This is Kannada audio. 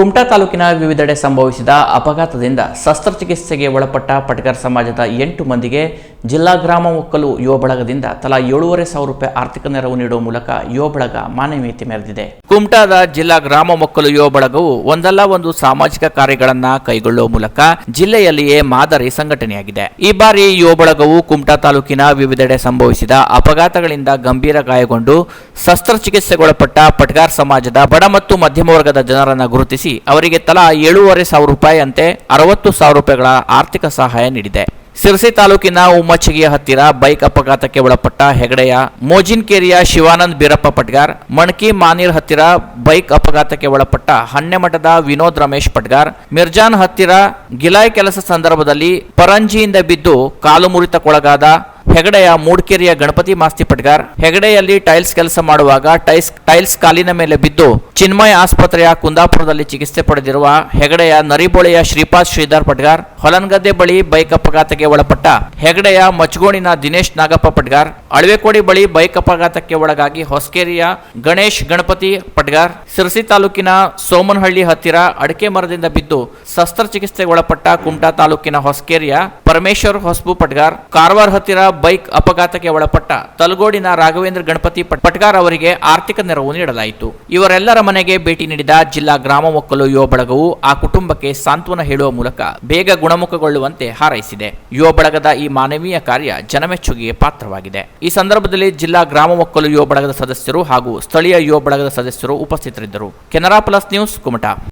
ಕುಮಟಾ ತಾಲೂಕಿನ ವಿವಿಧೆಡೆ ಸಂಭವಿಸಿದ ಅಪಘಾತದಿಂದ ಶಸ್ತ್ರಚಿಕಿತ್ಸೆಗೆ ಒಳಪಟ್ಟ ಪಟಕರ್ ಸಮಾಜದ ಎಂಟು ಮಂದಿಗೆ ಜಿಲ್ಲಾ ಗ್ರಾಮ ಒಕ್ಕಲು ಯುವ ಬಳಗದಿಂದ ತಲಾ ಏಳೂವರೆ ಸಾವಿರ ರೂಪಾಯಿ ಆರ್ಥಿಕ ನೆರವು ನೀಡುವ ಮೂಲಕ ಯುವ ಬಳಗ ಮಾನವೀಯತೆ ಮೆರೆದಿದೆ. ಕುಮಟಾದ ಜಿಲ್ಲಾ ಗ್ರಾಮ ಮಕ್ಕಳು ಯುವ ಬಳಗವು ಒಂದಲ್ಲ ಒಂದು ಸಾಮಾಜಿಕ ಕಾರ್ಯಗಳನ್ನ ಕೈಗೊಳ್ಳುವ ಮೂಲಕ ಜಿಲ್ಲೆಯಲ್ಲಿಯೇ ಮಾದರಿ ಸಂಘಟನೆಯಾಗಿದೆ. ಈ ಬಾರಿ ಯುವ ಬಳಗವು ಕುಮಟಾ ತಾಲೂಕಿನ ವಿವಿಧೆಡೆ ಸಂಭವಿಸಿದ ಅಪಘಾತಗಳಿಂದ ಗಂಭೀರ ಗಾಯಗೊಂಡು ಶಸ್ತ್ರಚಿಕಿತ್ಸೆಗೊಳಪಟ್ಟ ಪಟ್ಗಾರ್ ಸಮಾಜದ ಬಡ ಮತ್ತು ಮಧ್ಯಮ ವರ್ಗದ ಜನರನ್ನು ಗುರುತಿಸಿ ಅವರಿಗೆ ತಲಾ ಏಳೂವರೆ ಸಾವಿರ ರೂಪಾಯಿ ಅಂತೆ ಅರವತ್ತು ಸಾವಿರ ರೂಪಾಯಿಗಳ ಆರ್ಥಿಕ ಸಹಾಯ ನೀಡಿದೆ. ಸಿರಸಿ ತಾಲೂಕಿನ ಉಮ್ಮಚ್ಚಿಗೆಯ ಹತ್ತಿರ ಬೈಕ್ ಅಪಘಾತಕ್ಕೆ ಒಳಪಟ್ಟ ಹೆಗಡೆಯ ಮೋಜಿನ್ಕೇರಿಯ ಶಿವಾನಂದ್ ಬೀರಪ್ಪ ಪಟ್ಗಾರ್, ಮಣಕಿ ಮಾನೀರ್ ಹತ್ತಿರ ಬೈಕ್ ಅಪಘಾತಕ್ಕೆ ಒಳಪಟ್ಟ ಹಣ್ಣೆಮಠದ ವಿನೋದ್ ರಮೇಶ್ ಪಟ್ಗಾರ್, ಮಿರ್ಜಾನ್ ಹತ್ತಿರ ಗಿಲಾಯ್ ಕೆಲಸ ಸಂದರ್ಭದಲ್ಲಿ ಪರಂಜಿಯಿಂದ ಬಿದ್ದು ಕಾಲು ಮುರಿತಕ್ಕೊಳಗಾದ ಹೆಗಡೆಯ ಮೂಡ್ಕೆರೆಯ ಗಣಪತಿ ಮಾಸ್ತಿ ಪಟ್ಗಾರ್. ಹೆಗಡೆಯಲ್ಲಿ ಟೈಲ್ಸ್ ಕೆಲಸ ಮಾಡುವಾಗ ಟೈಲ್ಸ್ ಟೈಲ್ಸ್ ಕಾಲಿನ ಮೇಲೆ ಬಿದ್ದು ಚಿನ್ಮಯ ಆಸ್ಪತ್ರೆಯ ಕುಂದಾಪುರದಲ್ಲಿ ಚಿಕಿತ್ಸೆ ಪಡೆದಿರುವ ಹೆಗಡೆಯ ನರಿಬೋಳೆಯ ಶ್ರೀಪಾದ್ ಶ್ರೀಧರ್ ಪಟ್ಗಾರ್. ಹೊಲನ್ಗದ್ದೆ ಬಳಿ ಬೈಕ್ ಅಪಘಾತಕ್ಕೆ ಒಳಪಟ್ಟ ಹೆಗಡೆಯ ಮಚ್ಗೋಣಿನ ದಿನೇಶ್ ನಾಗಪ್ಪ ಪಟ್ಗಾರ್. ಅಳವೆಕೋಡಿ ಬಳಿ ಬೈಕ್ ಅಪಘಾತಕ್ಕೆ ಒಳಗಾಗಿ ಹೊಸಕೇರಿಯ ಗಣೇಶ್ ಗಣಪತಿ ಪಟ್ಗಾರ್. ಸಿರಸಿ ತಾಲೂಕಿನ ಸೋಮನಹಳ್ಳಿ ಹತ್ತಿರ ಅಡಕೆ ಮರದಿಂದ ಬಿದ್ದು ಶಸ್ತ್ರಚಿಕಿತ್ಸೆಗೆ ಒಳಪಟ್ಟ ಕುಮಟಾ ತಾಲೂಕಿನ ಹೊಸಕೇರಿಯ ಪರಮೇಶ್ವರ್ ಹೊಸಬು ಪಟ್ಗಾರ್, ಕಾರವಾರ ಹತ್ತಿರ ಬೈಕ್ ಅಪಘಾತಕ್ಕೆ ಒಳಪಟ್ಟ ತಲಗೋಡಿನ ರಾಘವೇಂದ್ರ ಗಣಪತಿ ಪಟ್- ಪಟ್ಗಾರ್ ಅವರಿಗೆ ಆರ್ಥಿಕ ನೆರವು ನೀಡಲಾಯಿತು. ಇವರೆಲ್ಲರ ಮನೆಗೆ ಭೇಟಿ ನೀಡಿದ ಜಿಲ್ಲಾ ಗ್ರಾಮ ಒಕ್ಕಲು ಯುವ ಬಳಗವು ಆ ಕುಟುಂಬಕ್ಕೆ ಸಾಂತ್ವನ ಹೇಳುವ ಮೂಲಕ ಬೇಗ ಗುಣಮುಖಗೊಳ್ಳುವಂತೆ ಹಾರೈಸಿದೆ. ಯುವ ಬಳಗದ ಈ ಮಾನವೀಯ ಕಾರ್ಯ ಜನಮೆಚ್ಚುಗೆಗೆ ಪಾತ್ರವಾಗಿದೆ. ಈ ಸಂದರ್ಭದಲ್ಲಿ ಜಿಲ್ಲಾ ಗ್ರಾಮ ಒಕ್ಕಲು ಯುವ ಬಳಗದ ಸದಸ್ಯರು ಹಾಗೂ ಸ್ಥಳೀಯ ಯುವ ಬಳಗದ ಸದಸ್ಯರು ಉಪಸ್ಥಿತರಿದ್ದರು. Canara plus news Kumta.